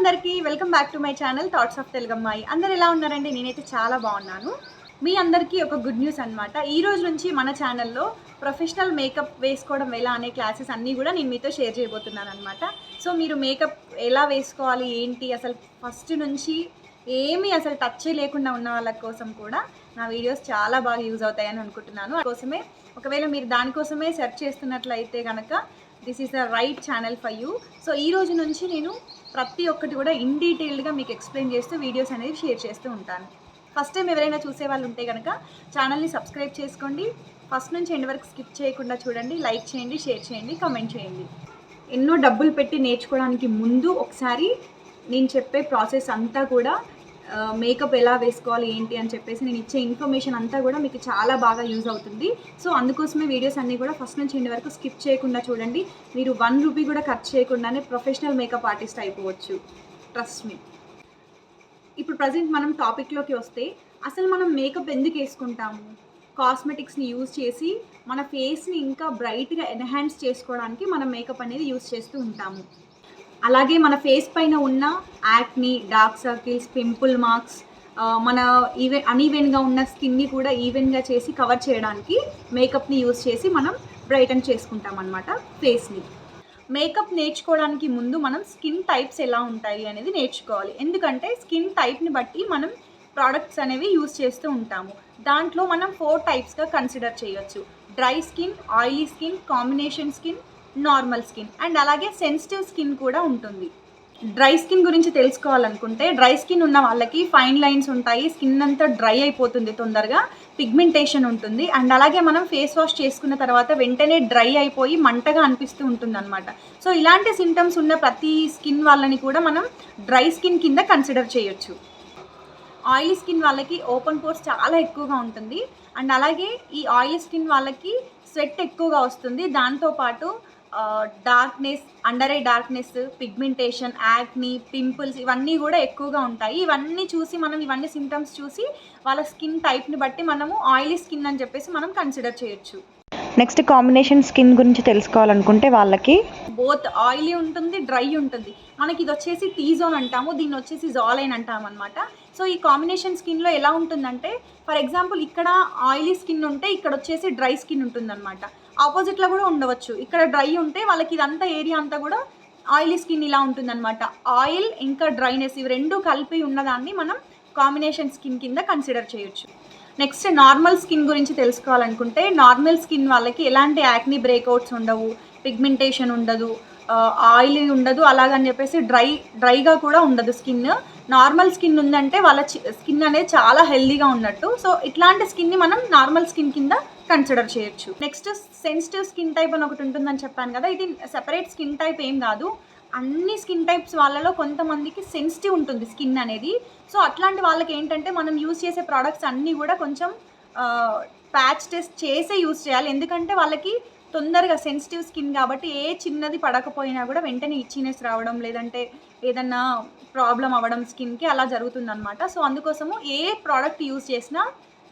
అందరికీ welcome back to my channel thoughts of తెలుగమ్మాయి అందరు ఎలా ఉన్నారండి? నేనైతే చాలా బాగున్నాను. మీ అందరికీ ఒక గుడ్ న్యూస్ అనమాట ఈ రోజు నుంచి మన ఛానల్లో ప్రొఫెషనల్ మేకప్ వేసుకోవడం ఎలా అనే క్లాసెస్ అన్నీ కూడా నేను మీతో షేర్ చేయబోతున్నాను అనమాట సో మీరు మేకప్ ఎలా వేసుకోవాలి? ఏంటి? అసలు ఫస్ట్ నుంచి ఏమీ అసలు టచ్ లేకుండా ఉన్న వాళ్ళ కోసం కూడా నా వీడియోస్ చాలా బాగా యూజ్ అవుతాయని అనుకుంటున్నాను. కోసమే ఒకవేళ మీరు దానికోసమే సెర్చ్ చేస్తున్నట్లయితే కనుక this is the right channel for you so ఈ రోజు నుంచి నేను ప్రతి ఒక్కటి కూడా ఇన్ డీటెయిల్డ్గా మీకు ఎక్స్ప్లెయిన్ చేస్తూ వీడియోస్ అనేవి షేర్ చేస్తూ ఉంటాను. ఫస్ట్ టైం ఎవరైనా చూసే వాళ్ళు ఉంటే కనుక ఛానల్ని సబ్స్క్రైబ్ చేసుకోండి. ఫస్ట్ నుంచి ఎండ్ వరకు స్కిప్ చేయకుండా చూడండి. లైక్ చేయండి షేర్ చేయండి కామెంట్ చేయండి. ఎన్నో డబ్బులు పెట్టి నేర్చుకోవడానికి ముందు ఒకసారి నేను చెప్పే ప్రాసెస్ అంతా కూడా మేకప్ ఎలా వేసుకోవాలి ఏంటి అని చెప్పేసి నేను ఇచ్చే ఇన్ఫర్మేషన్ అంతా కూడా మీకు చాలా బాగా యూజ్ అవుతుంది. సో అందుకోసమే వీడియోస్ అన్నీ కూడా ఫస్ట్ నుంచి ఎండ్ వరకు స్కిప్ చేయకుండా చూడండి. మీరు వన్ రూపీ కూడా ఖర్చు చేయకుండానే ప్రొఫెషనల్ మేకప్ ఆర్టిస్ట్ అయిపోవచ్చు. ట్రస్ట్ మీ ఇప్పుడు ప్రజెంట్ మనం టాపిక్లోకి వస్తే అసలు మనం మేకప్ ఎందుకు వేసుకుంటాము? కాస్మెటిక్స్ని యూజ్ చేసి మన ఫేస్ని ఇంకా బ్రైట్గా ఎన్హాన్స్ చేసుకోవడానికి మనం మేకప్ అనేది యూజ్ చేస్తూ ఉంటాము. అలాగే మన ఫేస్ పైన ఉన్న acne dark circles pimple marks మన ఈవెన్ అన్ఈవెన్గా ఉన్న స్కిన్ని కూడా ఈవెన్గా చేసి కవర్ చేయడానికి మేకప్ని యూజ్ చేసి మనం బ్రైటన్ చేసుకుంటాం అనమాట ఫేస్ని. మేకప్ నేర్చుకోవడానికి ముందు మనం స్కిన్ టైప్స్ ఎలా ఉంటాయి అనేది నేర్చుకోవాలి. ఎందుకంటే స్కిన్ టైప్ని బట్టి మనం ప్రోడక్ట్స్ అనేవి యూజ్ చేస్తూ ఉంటాము. దాంట్లో మనం ఫోర్ టైప్స్గా కన్సిడర్ చేయొచ్చు. Dry skin oily skin combination skin normal skin. And అలాగే సెన్సిటివ్ స్కిన్ కూడా ఉంటుంది. డ్రై స్కిన్ గురించి తెలుసుకోవాలనుకుంటే డ్రై స్కిన్ ఉన్న వాళ్ళకి ఫైన్ లైన్స్ ఉంటాయి స్కిన్ అంతా డ్రై అయిపోతుంది తొందరగా పిగ్మెంటేషన్ ఉంటుంది. అండ్ అలాగే మనం ఫేస్ వాష్ చేసుకున్న తర్వాత వెంటనే డ్రై అయిపోయి మంటగా అనిపిస్తూ ఉంటుంది అనమాట సో ఇలాంటి సిమ్టమ్స్ ఉన్న ప్రతి స్కిన్ వాళ్ళని కూడా మనం డ్రై స్కిన్ కింద కన్సిడర్ చేయొచ్చు. ఆయిలీ స్కిన్ వాళ్ళకి ఓపెన్ పోర్స్ చాలా ఎక్కువగా ఉంటుంది. అండ్ అలాగే ఈ ఆయిలీ స్కిన్ వాళ్ళకి స్వెట్ ఎక్కువగా వస్తుంది. దాంతోపాటు darkness under eye darkness pigmentation acne pimples ఇవన్నీ కూడా ఎక్కువగా ఉంటాయి. ఇవన్నీ చూసి మనం ఇవన్నీ సిమ్టమ్స్ చూసి వాళ్ళ స్కిన్ టైప్ని బట్టి మనము ఆయిలీ స్కిన్ అని చెప్పేసి మనం కన్సిడర్ చేయొచ్చు. నెక్స్ట్ కాంబినేషన్ స్కిన్ గురించి తెలుసుకోవాలనుకుంటే వాళ్ళకి? బోత్ ఆయిలీ ఉంటుంది డ్రై ఉంటుంది. మనకి ఇది వచ్చేసి టీ జోన్ అంటాము దీన్ని వచ్చేసి జాలైన్ అంటాం అనమాట సో ఈ కాంబినేషన్ స్కిన్లో ఎలా ఉంటుందంటే ఫర్ ఎగ్జాంపుల్ ఇక్కడ ఆయిలీ స్కిన్ ఉంటే ఇక్కడ వచ్చేసి డ్రై స్కిన్ ఉంటుందన్నమాట. ఆపోజిట్లో కూడా ఉండవచ్చు. ఇక్కడ డ్రై ఉంటే వాళ్ళకి ఇదంతా ఏరియా అంతా కూడా ఆయిలీ స్కిన్ ఇలా ఉంటుందన్నమాట. ఆయిల్ ఇంకా డ్రైనెస్ ఇవి రెండు కలిపి ఉన్నదాన్ని మనం కాంబినేషన్ స్కిన్ కింద కన్సిడర్ చేయొచ్చు. నెక్స్ట్ నార్మల్ స్కిన్ గురించి తెలుసుకోవాలనుకుంటే నార్మల్ స్కిన్ వాళ్ళకి ఎలాంటి యాక్ని బ్రేక్అవుట్స్ ఉండవు పిగ్మెంటేషన్ ఉండదు ఆయిలీ ఉండదు అలాగని చెప్పేసి డ్రై డ్రైగా కూడా ఉండదు స్కిన్. నార్మల్ స్కిన్ ఉందంటే వాళ్ళ స్కిన్ అనేది చాలా హెల్దీగా ఉన్నట్టు. సో ఇట్లాంటి స్కిన్ని మనం నార్మల్ స్కిన్ కింద కన్సిడర్ చేయొచ్చు. నెక్స్ట్ సెన్సిటివ్ స్కిన్ టైప్ అని ఒకటి ఉంటుందని చెప్పాను కదా ఇది సెపరేట్ స్కిన్ టైప్ ఏం కాదు. అన్ని స్కిన్ టైప్స్ వాళ్ళలో కొంతమందికి సెన్సిటివ్ ఉంటుంది స్కిన్ అనేది. సో అట్లాంటి వాళ్ళకి ఏంటంటే మనం యూజ్ చేసే ప్రోడక్ట్స్ అన్నీ కూడా కొంచెం ప్యాచ్ టెస్ట్ చేసే యూజ్ చేయాలి. ఎందుకంటే వాళ్ళకి తొందరగా సెన్సిటివ్ స్కిన్ కాబట్టి ఏ చిన్నది పడకపోయినా కూడా వెంటనే ఇచ్చినెస్ రావడం లేదంటే ఏదన్నా ప్రాబ్లం అవ్వడం స్కిన్కి అలా జరుగుతుందన్నమాట. సో అందుకోసము ఏ ప్రోడక్ట్ యూజ్ చేసినా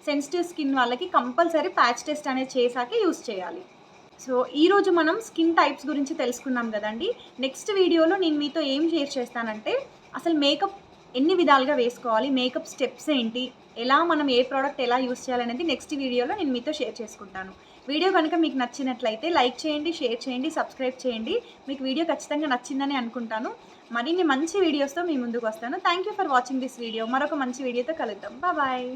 సెన్సిటివ్ స్కిన్ వాళ్ళకి కంపల్సరీ ప్యాచ్ టెస్ట్ అనేది చేశాకే యూజ్ చేయాలి. సో ఈరోజు మనం స్కిన్ టైప్స్ గురించి తెలుసుకున్నాం కదండి. నెక్స్ట్ వీడియోలో నేను మీతో ఏం షేర్ చేస్తానంటే అసలు మేకప్ ఎన్ని విధాలుగా వేసుకోవాలి మేకప్ స్టెప్స్ ఏంటి ఎలా మనం ఏ ప్రోడక్ట్ ఎలా యూస్ చేయాలనేది నెక్స్ట్ వీడియోలో నేను మీతో షేర్ చేసుకుంటాను. వీడియో కనుక మీకు నచ్చినట్లయితే లైక్ చేయండి షేర్ చేయండి సబ్స్క్రైబ్ చేయండి. మీకు వీడియో ఖచ్చితంగా నచ్చిందని అనుకుంటాను. మరిన్ని మంచి వీడియోస్తో మీ ముందుకు వస్తాను. Thank you for watching this video మరొక మంచి వీడియోతో కలుద్దాం. బాయ్